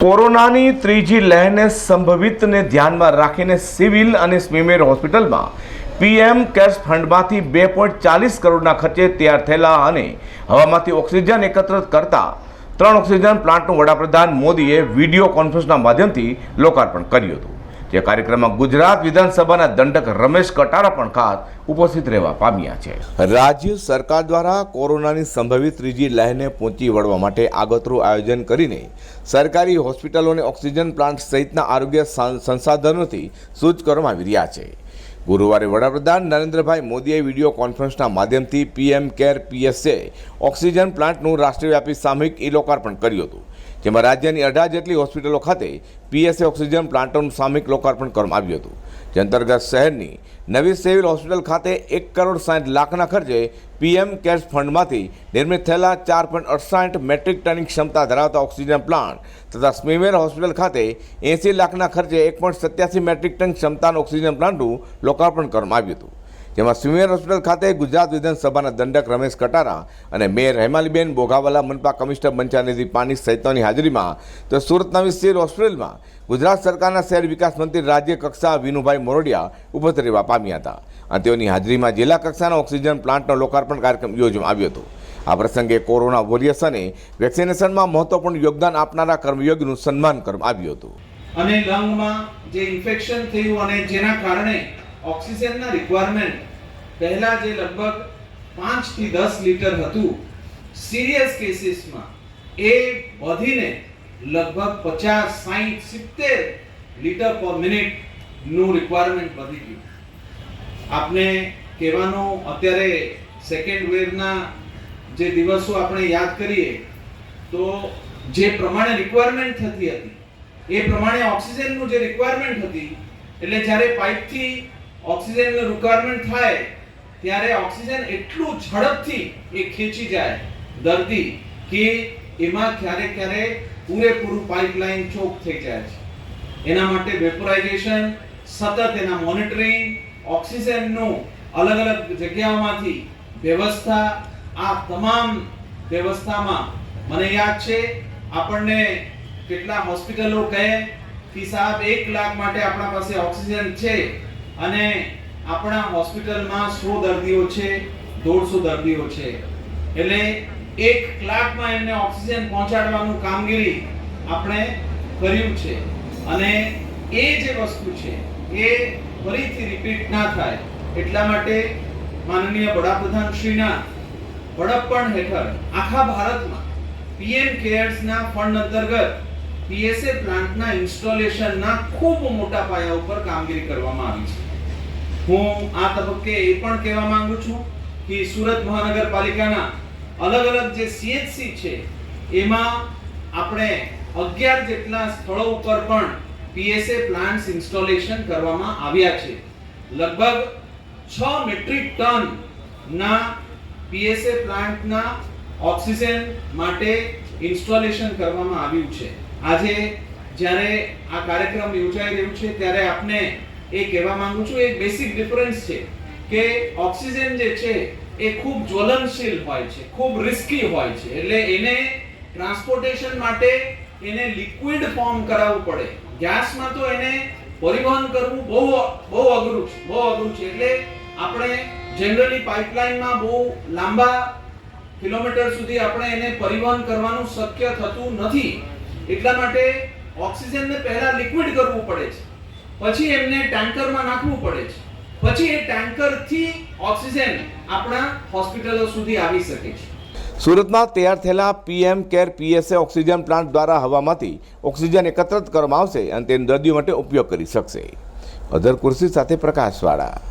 કોરોનાની ત્રીજી લહેરને સંભવિતને ધ્યાનમાં રાખીને સિવિલ અને સ્મીમેર હોસ્પિટલમાં પીએમ કેર્સ ફંડમાંથી બે પોઈન્ટ ચાલીસ કરોડના ખર્ચે તૈયાર થયેલા અને હવામાંથી ઓક્સિજન એકત્રિત કરતા ત્રણ ઓક્સિજન પ્લાન્ટનું વડાપ્રધાન મોદીએ વીડિયો કોન્ફરન્સના માધ્યમથી લોકાર્પણ કર્યું હતું. જે કાર્યક્રમમાં ગુજરાત વિધાનસભાના દંડક રમેશ કટારા પણ ખાસ ઉપસ્થિત રહેવા પામ્યા છે. રાજ્ય સરકાર દ્વારા કોરોનાની સંભવિત ત્રીજી લહેરને પહોંચી વળવા માટે આગતરું આયોજન કરીને સરકારી હોસ્પિટલોને ઓક્સિજન પ્લાન્ટ સહિતના આરોગ્ય સંસાધનોથી સૂચ કરવામાં આવી રહ્યા છે. ગુરુવારે વડાપ્રધાન નરેન્દ્રભાઈ મોદીએ વીડિયો કોન્ફરન્સના માધ્યમથી પીએમ કેર પીએસએ ઓક્સિજન પ્લાન્ટનું રાષ્ટ્રવ્યાપી સામૂહિક ઈ લોકાર્પણ કર્યું હતું. જેમાં રાજ્યની અઢાર જેટલી હોસ્પિટલો ખાતે પીએસએ ઓક્સિજન પ્લાન્ટનું સામૂહિક લોકાર્પણ કરવામાં આવ્યું હતું. જે અંતર્ગત શહેરની નવી સિવિલ હોસ્પિટલ ખાતે એક કરોડ સાઠ લાખના ખર્ચે પીએમ કેર્સ ફંડમાંથી નિર્મિત થયેલા ચાર પોઈન્ટ અડસાઠ મેટ્રિક ટનની ક્ષમતા ધરાવતા ઓક્સિજન પ્લાન્ટ તથા સ્મીમેર હોસ્પિટલ ખાતે એંસી લાખના ખર્ચે એક પોઈન્ટ સત્યાસી મેટ્રિક ટન ક્ષમતાનું ઓક્સિજન પ્લાન્ટનું લોકાર્પણ કરવામાં આવ્યું હતું. જેમાં સ્મીમેર હોસ્પિટલ ખાતે ગુજરાત વિધાનસભાના દંડક રમેશ કટારા અને મેયર હેમાલીબેન બોઘાવાલા, મનપા કમિશનર બંચાનિધિ પાની સહિતની હાજરીમાં તો સુરતના સિવિલ હોસ્પિટલમાં ગુજરાત સરકારના શહેર વિકાસ મંત્રી રાજ્ય કક્ષા વિનુભાઈ મોરડિયા ઉપસ્થિત રહેવા પામ્યા હતા. અને તેઓની હાજરીમાં જિલ્લા કક્ષાના ઓક્સિજન પ્લાન્ટનો લોકાર્પણ કાર્યક્રમ યોજવામાં આવ્યો હતો. આ પ્રસંગે કોરોના વોરિયર્સ અને વેક્સિનેશનમાં મહત્વપૂર્ણ યોગદાન આપનારા કર્મયોગીનું સન્માન કરવામાં આવ્યું હતું. અને લંગમાં જે ઇન્ફેક્શન થયું અને જેના કારણે ઓક્સિજનના રિક્વાયરમેન્ટ પહેલા જે લગભગ 5 થી 10 લીટર હતું સિરિયસ કેસીસમાં એ વધીને લગભગ 50 60 70 લીટર પર મિનિટનું રિક્વાયરમેન્ટ વધી ગયું. આપને કહેવાનું અત્યારે સેકન્ડ વેવના જે દિવસો આપણે યાદ કરીએ, તો જે પ્રમાણે રિક્વાયરમેન્ટ થતી હતી, એ પ્રમાણે ઓક્સિજનનું જે રિક્વાયરમેન્ટ હતી, એટલે જ્યારે પાઇપથી ઓક્સિજનનું રિક્વાયરમેન્ટ થાય ત્યારે ઓક્સિજન એટલું ઝડપથી એ ખેંચી જાય દર્દી કે એમાં ક્યારે ક્યારે પૂરેપૂરું પાઇપલાઇન ચોક થઈ જાય છે. એના માટે વેપોરાઇઝેશન, સતત એના મોનિટરિંગ, ઓક્સિજનનું અલગ અલગ જગ્યાઓમાંથી વ્યવસ્થા, આ તમામ વ્યવસ્થામાં મને યાદ છે, આપણને કેટલા હોસ્પિટલો કહે, કે સાહેબ, એક લાખ માટે આપણા પાસે ઓક્સિજન છે અને આપણા હોસ્પિટલમાં સો દર્દીઓ છે, દોઢસો દર્દીઓ છે. એટલે એક કલાકમાં એમને ઓક્સિજન પહોંચાડવાનું કામગીરી આપણે કર્યું છે. અને એ જે વસ્તુ છે, એ ફરીથી રિપીટ ના થાય, એટલા માટે માનનીય વડાપ્રધાન શ્રીના વડપણ હેઠળ આખા ભારતમાં પીએમ કેર્સના ફંડ અંતર્ગત પીએસએ પ્લાન્ટના ઇન્સ્ટોલેશનના ખૂબ મોટા પાયા ઉપર કામગીરી કરવામાં આવી છે. હું આ તબક્કે એ પણ કહેવા માંગુ છું કે સુરત મહાનગરપાલિકાના અલગ અલગ જે સીએચસી છે, એમાં આપણે 11 જેટલા સ્થળો ઉપર પણ પીએસએ પ્લાન્ટ્સ ઇન્સ્ટોલેશન કરવામાં આવ્યા છે. લગભગ છ મેટ્રિક ટન ના પીએસએ પ્લાન્ટના ઓક્સિજન માટે ઇન્સ્ટોલેશન કરવામાં આવ્યું છે. આજે જ્યારે આ કાર્યક્રમ યોજાઈ રહ્યું છે, ત્યારે આપને એ કહેવા માંગુ છું એક બેસિક ડિફરન્સ છે કે ઓક્સિજન જે છે એ ખૂબ જ્વલનશીલ હોય છે, ખૂબ રિસ્કી હોય છે. એટલે એને ટ્રાન્સપોર્ટેશન માટે એને લિક્વિડ ફોર્મ કરાવવું પડે. ગેસમાં તો એને પરિવહન કરવું બહુ બહુ અઘરું છે, બહુ અઘરું છે. એટલે આપણે જનરલી પાઇપલાઇનમાં બહુ લાંબા કિલોમીટર સુધી આપણે એને પરિવહન કરવાનું શક્ય થતું નથી. એટલા માટે ઓક્સિજનને પહેલા લિક્વિડ કરવું પડે છે. પછી એમને ટેન્કરમાં નાખવું પડે છે. પછી એ ટેન્કરથી ઓક્સિજન આપણા હોસ્પિટલો સુધી આવી શકે છે. સુરતમાં તૈયાર થયેલા PM care PSA oxygen plant દ્વારા હવામાંથી ઓક્સિજન એકત્રિત કરવામાં આવશે અને તેને દર્દીઓ માટે ઉપયોગ કરી શકશે. અધર કુર્સી સાથે પ્રકાશવાળા.